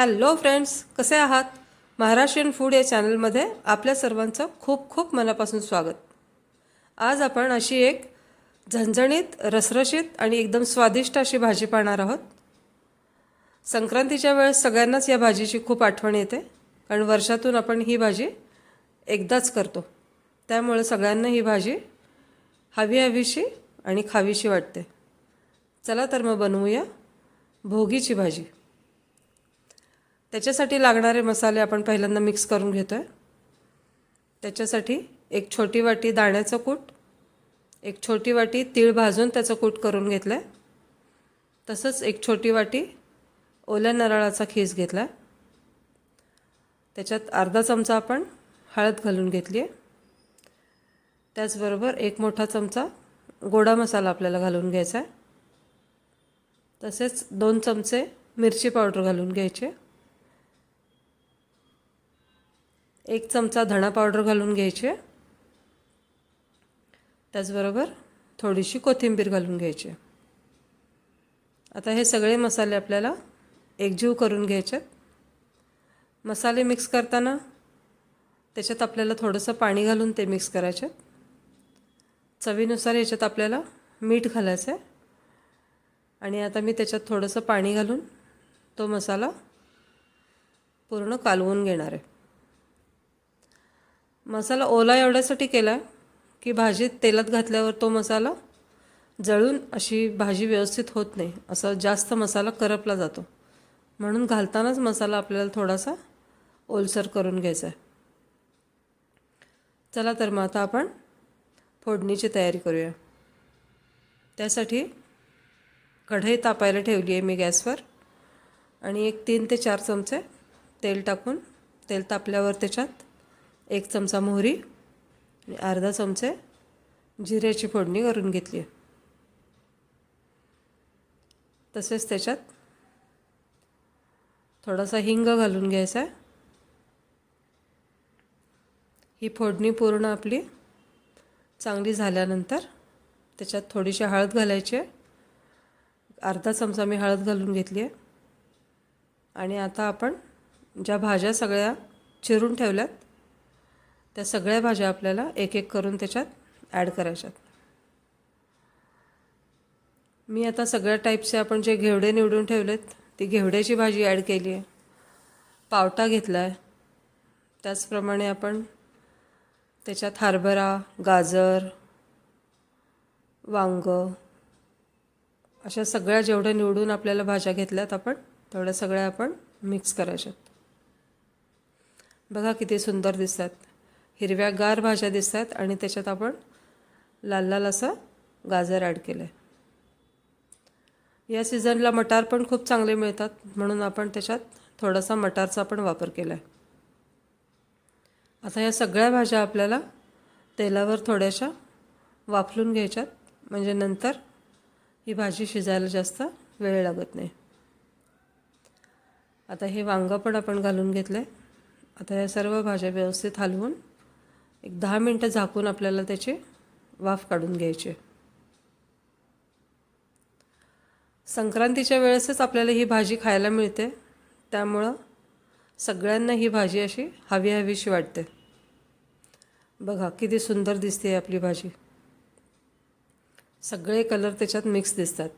Hello friends कसे आहात? Maharashtrian food या चॅनलमध्ये आपल्या सर्वांचं खूप खूप मनापासून स्वागत. आज आपण अशी एक झणझणीत रसरशीत आणि एकदम स्वादिष्ट अशी भाजी पाहणार आहोत. संक्रांतीच्या वेळेस सगळ्यांनाच या भाजीची खूप आठवण येते कारण वर्षातून आपण ही भाजी एकदाच करतो. त्यामुळे सगळ्यांना ही भाजी हवी हवीशी आणि खावीशी वाटते. चला तर मग बनवूया भोगीची भाजी. त्याच्यासाठी लागणारे मसाले आपण पहिल्यांदा मिक्स करून घेतो आहे त्याच्यासाठी एक छोटी वाटी दाण्याचं कूट एक छोटी वाटी तीळ भाजून त्याचं कूट करून घेतलं आहे तसंच एक छोटी वाटी ओल्या नारळाचा खीस घेतला आहे त्याच्यात अर्धा चमचा आपण हळद घालून घेतली आहे त्याचबरोबर एक मोठा चमचा गोडा मसाला आपल्याला घालून घ्यायचा आहे तसेच दोन चमचे मिरची पावडर घालून घ्यायचे. एक चमचा धणा पावडर घालून घ्यायचे. त्याचबरोबर थोडीशी कोथिंबीर घालून घ्यायची. आता हे सगळे मसाले आपल्याला एकजीव करून घ्यायचे. मसाले मिक्स करताना त्याच्यात आपल्याला थोडंसं पाणी घालून ते मिक्स करायचे. चवीनुसार याच्यात आपल्याला मीठ घालायचं आहे आणि आता मी त्याच्यात थोडंसं पाणी घालून तो मसाला पूर्ण कालवून घेणार आहे. मसाला ओला एवढ्यासाठी केला आहे की भाजीत तेलात घातल्यावर तो मसाला जळून अशी भाजी व्यवस्थित होत नाही. असं जास्त मसाला करपला जातो. म्हणून घालतानाच मसाला आपल्याला थोडासा ओलसर करून घ्यायचा आहे. चला तर मग आता आपण फोडणीची तयारी करूया. त्यासाठी कढई तापायला ठेवली आहे मी गॅसवर आणि एक तीन ते चार चमचे तेल टाकून तेल तापल्यावर त्याच्यात एक चमचा मोहरी आणि अर्धा चमचे जिऱ्याची फोडणी करून घेतली. आहे तसेच त्याच्यात थोडासा हिंग घालून घ्यायचा. आहे ही फोडणी पूर्ण आपली चांगली झाल्यानंतर त्याच्यात थोडीशी हळद घालायची आहे. अर्धा चमचा मी हळद घालून घेतली आहे. आणि आता आपण ज्या भाज्या सगळ्या चिरून ठेवल्यात त्या सगळ्या भाज्या आपल्याला एक एक करून त्याच्यात ॲड करायच्यात. मी आता सगळ्या टाईपचे आपण जे घेवडे निवडून ठेवलेत ती घेवड्याची भाजी ॲड केली आहे पावटा घेतला आहे त्याचप्रमाणे आपण त्याच्यात हरभरा गाजर वांग अशा सगळ्या जेवढ्या निवडून आपल्याला भाज्या घेतल्यात आपण तेवढ्या सगळ्या आपण मिक्स करायच्यात. बघा किती सुंदर दिसतात. हिरव्यागार भाज्या दिसतात आणि त्याच्यात आपण लाल लाल असं गाजर ॲड केलं आहे या सीझनला मटार पण खूप चांगले मिळतात म्हणून आपण त्याच्यात थोडासा मटारचा पण वापर केला आहे आता या सगळ्या भाज्या आपल्याला तेलावर थोड्याशा वाफलून घ्यायच्यात म्हणजे नंतर ही भाजी शिजायला जास्त वेळ लागत नाही. आता हे वांगं पण आपण घालून घेतलं आहे आता या सर्व भाज्या व्यवस्थित हलवून एक दहा मिनटं झाकून आपल्याला त्याची वाफ काढून घ्यायची. संक्रांतीच्या वेळेसच आपल्याला ही भाजी खायला मिळते. त्यामुळं सगळ्यांना ही भाजी अशी हवी हवीशी वाटते. बघा किती सुंदर दिसते आपली भाजी. सगळे कलर त्याच्यात मिक्स दिसतात.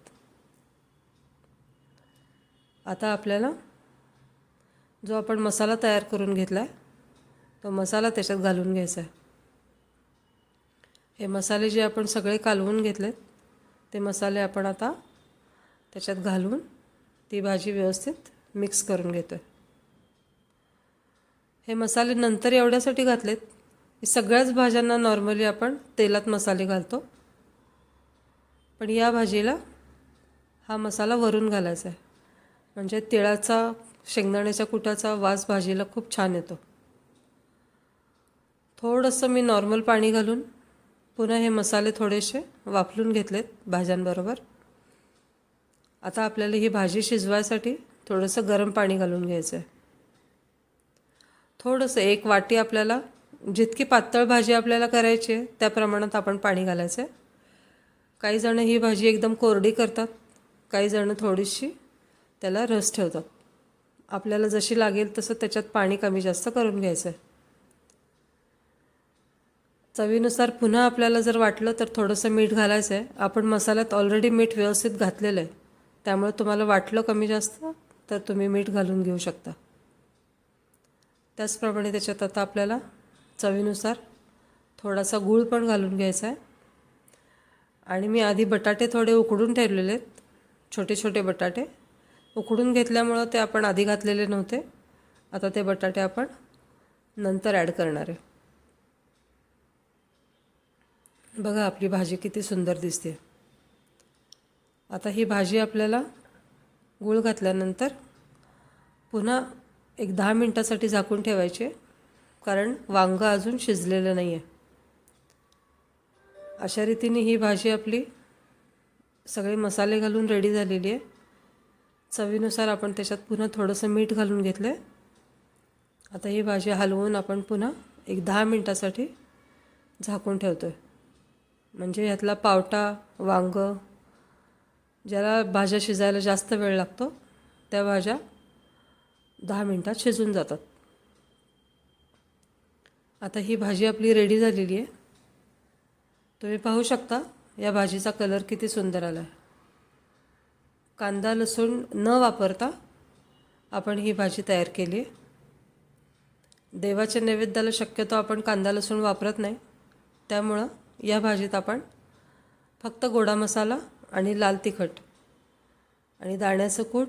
आता आपल्याला जो आपण मसाला तयार करून घेतला आहे तो मसाला त्याच्यात घालून घ्यायचा आहे. हे मसाले जे आपण सगळे कालवून घेतलेत ते मसाले आपण आता त्याच्यात घालून ती भाजी व्यवस्थित मिक्स करून घेतो आहे हे मसाले नंतर एवढ्यासाठी घातलेत की सगळ्याच भाज्यांना नॉर्मली आपण तेलात मसाले घालतो. पण या भाजीला हा मसाला वरून घालायचा आहे. म्हणजे तिळाचा शेंगदाण्याच्या कुटाचा वास भाजीला खूप छान येतो. थोडंसं मी नॉर्मल पाणी घालून पुन्हा हे मसाले थोडेसे वाफलून घेतलेत भाज्यांबरोबर. आता आपल्याला ही भाजी शिजवायसाठी थोडंसं गरम पाणी घालून घ्यायचं आहे थोडंसं एक वाटी आपल्याला जितकी पातळ भाजी आपल्याला करायची आहे त्या प्रमाणात आपण पाणी घालायचं आहे काही जणं ही भाजी एकदम कोरडी करतात काही जणं थोडीशी त्याला रस ठेवतात. आपल्याला जशी लागेल तसं त्याच्यात पाणी कमी जास्त करून घ्यायचं आहे चवीनुसार पुन्हा आपल्याला जर वाटलं तर थोडंसं मीठ घालायचं आहे आपण मसाल्यात ऑलरेडी मीठ व्यवस्थित घातलेलं आहे त्यामुळे तुम्हाला वाटलं कमी जास्त तर तुम्ही मीठ घालून घेऊ शकता. त्याचप्रमाणे त्याच्यात आता आपल्याला चवीनुसार थोडासा गूळ पण घालून घ्यायचा आहे आणि मी आधी बटाटे थोडे उकडून ठेवलेले आहेत. छोटे छोटे बटाटे. उकडून घेतल्यामुळं ते आपण आधी घातलेले नव्हते. आता ते बटाटे आपण नंतर ॲड करणार आहे. बघा आपली भाजी किती सुंदर दिसते. आता ही भाजी आपल्याला गूळ घातल्यानंतर पुन्हा एक दहा मिनटासाठी झाकून ठेवायचे कारण वांगं अजून शिजलेलं नाही आहे अशा रीतीने ही भाजी आपली सगळे मसाले घालून रेडी झालेली आहे. चवीनुसार आपण त्याच्यात पुन्हा थोडंसं मीठ घालून घेतलं आहे आता ही भाजी हलवून आपण पुन्हा एक दहा मिनटासाठी झाकून ठेवतो आहे म्हणजे ह्यातला पावटा वांग ज्याला भाज्या शिजायला जास्त वेळ लागतो त्या भाज्या दहा मिनटात शिजून जातात. आता ही भाजी आपली रेडी झालेली आहे. तुम्ही पाहू शकता या भाजीचा कलर किती सुंदर आला आहे कांदा लसूण न वापरता आपण ही भाजी तयार केली आहे. देवाच्या नैवेद्याला शक्यतो आपण कांदा लसूण वापरत नाही. त्यामुळं या भाजीत आपण फक्त गोडा मसाला आणि लाल तिखट आणि दाण्याचं कूट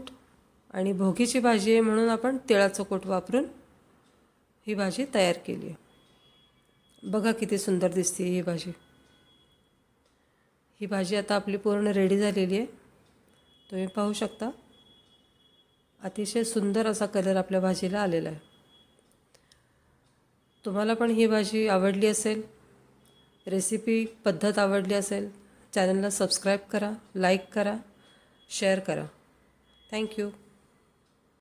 आणि भोगीची भाजी आहे म्हणून आपण तिळाचं कूट वापरून ही भाजी तयार केली आहे. बघा किती सुंदर दिसते ही भाजी. ही भाजी आता आपली पूर्ण रेडी झालेली आहे. तुम्ही पाहू शकता. अतिशय सुंदर असा कलर आपल्या भाजीला आलेला आहे. तुम्हाला पण ही भाजी आवडली असेल रेसिपी पद्धत आवडली असेल चॅनलला सबस्क्राईब करा लाईक करा शेअर करा. थँक्यू.